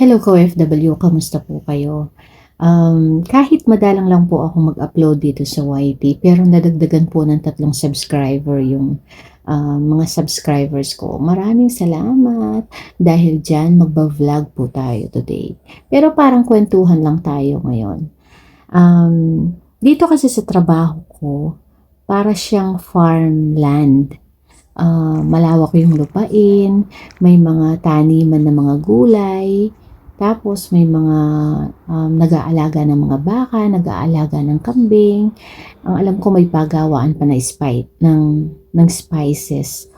Hello ka-OFW, kamusta po kayo? Um, kahit madalang lang po ako mag-upload dito sa YT, pero nadagdagan po ng tatlong subscriber yung um, mga subscribers ko. Maraming salamat dahil dyan magba-vlog po tayo today. Pero parang kwentuhan lang tayo ngayon. Um, dito kasi sa trabaho ko, para siyang farmland. Ah, malawak yung lupain, may mga taniman na mga gulay, tapos may mga um, nag-aalaga ng mga baka, nag-aalaga ng kambing. Ang alam ko may pagawaan pa na spice ng ng spices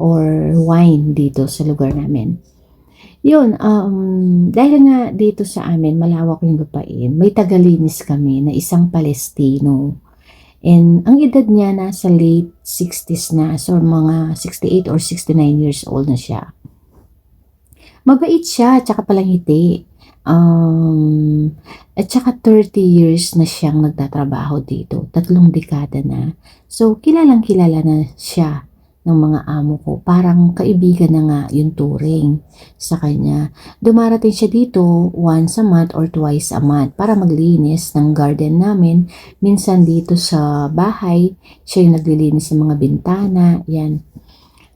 or wine dito sa lugar namin. Yun, um, dahil nga dito sa amin, malawak yung lupain, may tagalinis kami na isang Palestino. And ang edad niya nasa late 60s na, so mga 68 or 69 years old na siya. Mabait siya, tsaka palangiti. Um, at saka 30 years na siyang nagtatrabaho dito. Tatlong dekada na. So, kilalang kilala na siya ng mga amo ko. Parang kaibigan na nga yung turing sa kanya. Dumarating siya dito once a month or twice a month para maglinis ng garden namin. Minsan dito sa bahay, siya yung naglilinis ng mga bintana. Yan.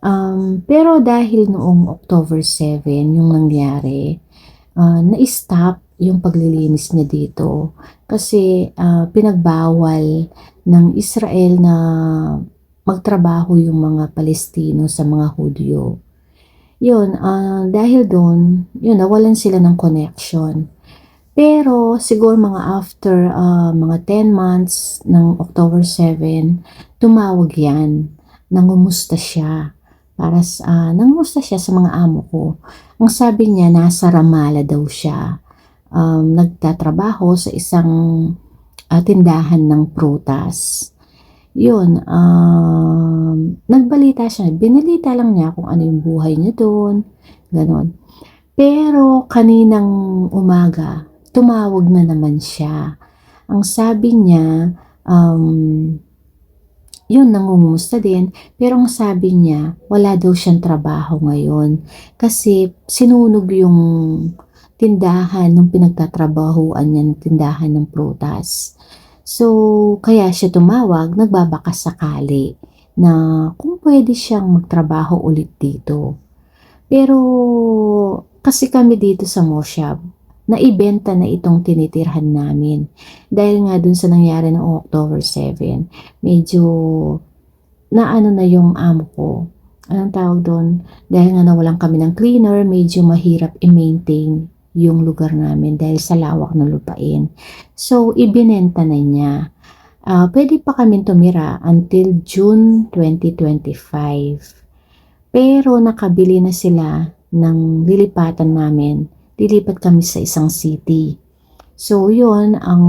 Um, pero dahil noong October 7, yung nangyari, uh, na-stop yung paglilinis niya dito kasi uh, pinagbawal ng Israel na magtrabaho yung mga Palestino sa mga Hudyo. Yun, uh, dahil doon, yun, nawalan sila ng connection. Pero siguro mga after uh, mga 10 months ng October 7, tumawag yan. Nangumusta siya. Para sa, uh, nangumusta siya sa mga amo ko. Ang sabi niya, nasa Ramala daw siya. Um, nagtatrabaho sa isang uh, tindahan ng prutas yun, um, nagbalita siya. Binalita lang niya kung ano yung buhay niya doon. Ganon. Pero kaninang umaga, tumawag na naman siya. Ang sabi niya, um, yun, nangungumusta din. Pero ang sabi niya, wala daw siyang trabaho ngayon. Kasi sinunog yung tindahan nung pinagtatrabahuan niya ng tindahan ng prutas. So, kaya siya tumawag, nagbabaka sakali na kung pwede siyang magtrabaho ulit dito. Pero, kasi kami dito sa Moshab, naibenta na itong tinitirhan namin. Dahil nga dun sa nangyari ng October 7, medyo naano na yung amo ko. Anong tawag doon? Dahil nga nawalan kami ng cleaner, medyo mahirap i-maintain yung lugar namin dahil sa lawak ng lupain. So, ibinenta na niya. Uh, pwede pa kami tumira until June 2025. Pero nakabili na sila ng lilipatan namin. Lilipat kami sa isang city. So, yun, ang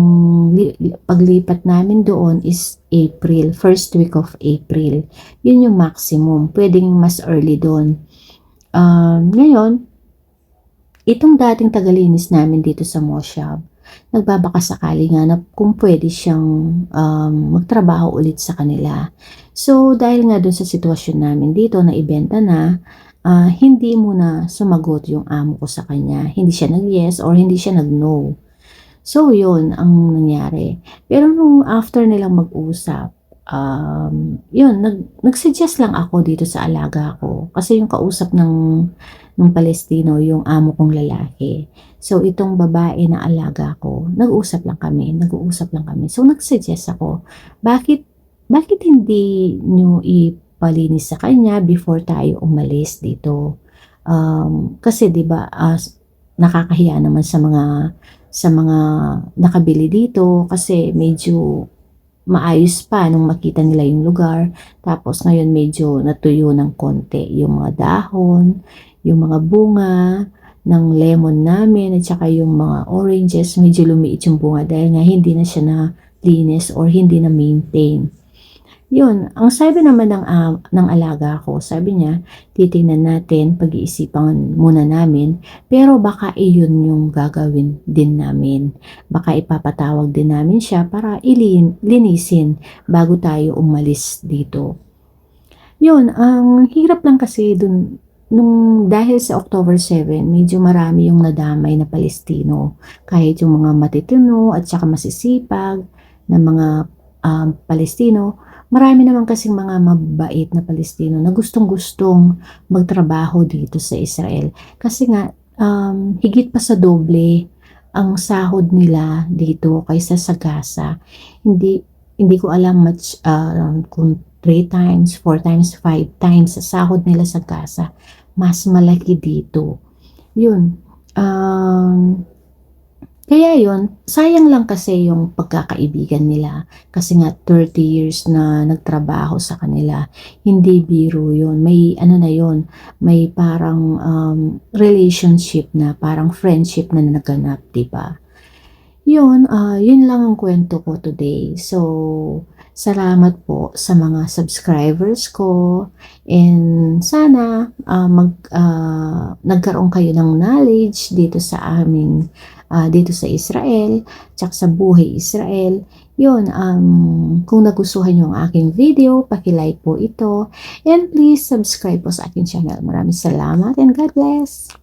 paglipat namin doon is April, first week of April. Yun yung maximum. Pwedeng mas early doon. Uh, ngayon, Itong dating tagalinis namin dito sa Moshab, nagbabaka sakali nga na kung pwede siyang um, magtrabaho ulit sa kanila. So, dahil nga dun sa sitwasyon namin dito na ibenta na, uh, hindi muna sumagot yung amo ko sa kanya. Hindi siya nag-yes or hindi siya nag-no. So, yun ang nangyari. Pero nung after nilang mag-usap, um, yun, nag, nag-suggest lang ako dito sa alaga ko. Kasi yung kausap ng ng Palestino yung amo kong lalaki. So, itong babae na alaga ko, nag-usap lang kami, nag-uusap lang kami. So, nag-suggest ako, bakit, bakit hindi nyo ipalinis sa kanya before tayo umalis dito? Um, kasi 'di ba uh, nakakahiya naman sa mga sa mga nakabili dito kasi medyo maayos pa nung makita nila yung lugar. Tapos ngayon medyo natuyo ng konti yung mga dahon, yung mga bunga ng lemon namin at saka yung mga oranges, medyo lumiit yung bunga dahil nga hindi na siya na linis or hindi na maintain. Yun, ang sabi naman ng, uh, ng alaga ko, sabi niya, titingnan natin, pag-iisipan muna namin, pero baka iyon yung gagawin din namin. Baka ipapatawag din namin siya para ilin, linisin bago tayo umalis dito. Yun, ang hirap lang kasi dun nung dahil sa October 7, medyo marami yung nadamay na Palestino. Kahit yung mga matitino at saka masisipag na mga um, Palestino, marami naman kasing mga mabait na Palestino na gustong-gustong magtrabaho dito sa Israel. Kasi nga, um, higit pa sa doble ang sahod nila dito kaysa sa Gaza. Hindi hindi ko alam much uh, kung 3 times, 4 times, 5 times sa sahod nila sa Gaza. Mas malaki dito. Yun. Um, kaya yun, sayang lang kasi yung pagkakaibigan nila. Kasi nga 30 years na nagtrabaho sa kanila. Hindi biro yun. May ano na yun, may parang um, relationship na, parang friendship na naganap, di ba? Yun, ah, yun lang ang kwento ko today. So, salamat po sa mga subscribers ko and sana ah, mag ah, nagkaroon kayo ng knowledge dito sa aming ah, dito sa Israel, tsaka sa buhay Israel. Yun, um, kung nagustuhan nyo ang aking video, paki-like po ito and please subscribe po sa aking channel. Maraming salamat and God bless!